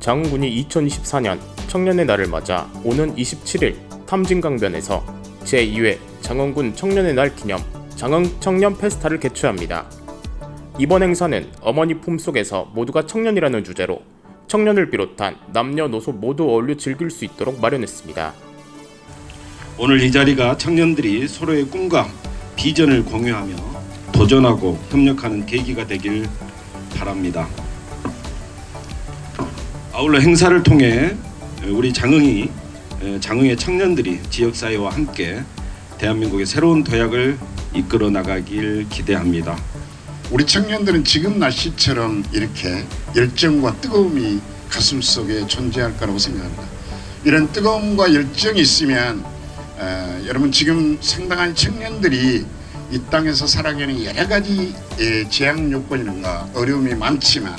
장흥군이 2024년 청년의 날을 맞아 오는 27일 탐진강변에서 제2회 장흥군 청년의 날 기념 장흥 청년 페스타를 개최합니다. 이번 행사는 어머니 품속에서 모두가 청년이라는 주제로 청년을 비롯한 남녀노소 모두 어울려 즐길 수 있도록 마련했습니다. 오늘 이 자리가 청년들이 서로의 꿈과 비전을 공유하며 도전하고 협력하는 계기가 되길 바랍니다. 아울러 행사를 통해 우리 장흥이 장흥의 청년들이 지역 사회와 함께 대한민국의 새로운 도약을 이끌어 나가길 기대합니다. 우리 청년들은 지금 날씨처럼 이렇게 열정과 뜨거움이 가슴 속에 존재할 거라고 생각합니다. 이런 뜨거움과 열정이 있으면 어, 여러분 지금 상당한 청년들이 이 땅에서 살아가는 여러 가지 예, 제약 요건이라든가 어려움이 많지만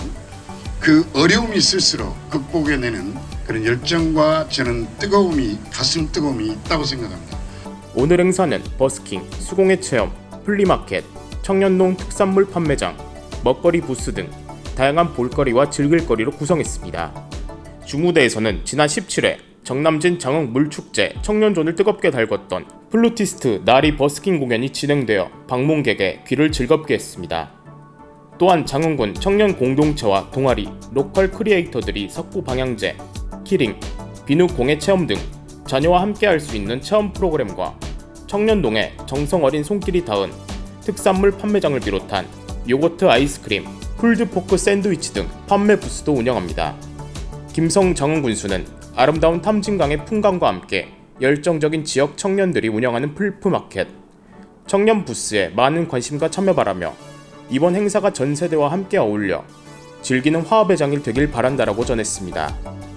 그 어려움이 있을수록 극복해내는 그런 열정과 저는 뜨거움이 가슴 뜨거움이 있다고 생각합니다. 오늘 행사는 버스킹, 수공예 체험, 플리마켓, 청년농 특산물 판매장, 먹거리 부스 등 다양한 볼거리와 즐길거리로 구성했습니다. 중무대에서는 지난 17회 정남진 장흥 물축제 청년존을 뜨겁게 달궜던 플루티스트 나리 버스킹 공연이 진행되어 방문객의 귀를 즐겁게 했습니다. 또한 장흥군 청년 공동체와 동아리, 로컬 크리에이터들이 석부 방향제, 키링, 비누 공예 체험 등 자녀와 함께 할 수 있는 체험 프로그램과 청년동에 정성 어린 손길이 닿은 특산물 판매장을 비롯한 요거트 아이스크림, 풀드포크 샌드위치 등 판매 부스도 운영합니다. 김성 장흥군수는 아름다운 탐진강의 풍광과 함께 열정적인 지역 청년들이 운영하는 풀프마켓, 청년 부스에 많은 관심과 참여 바라며 이번 행사가 전 세대와 함께 어울려 즐기는 화합의 장일 되길 바란다라고 전했습니다.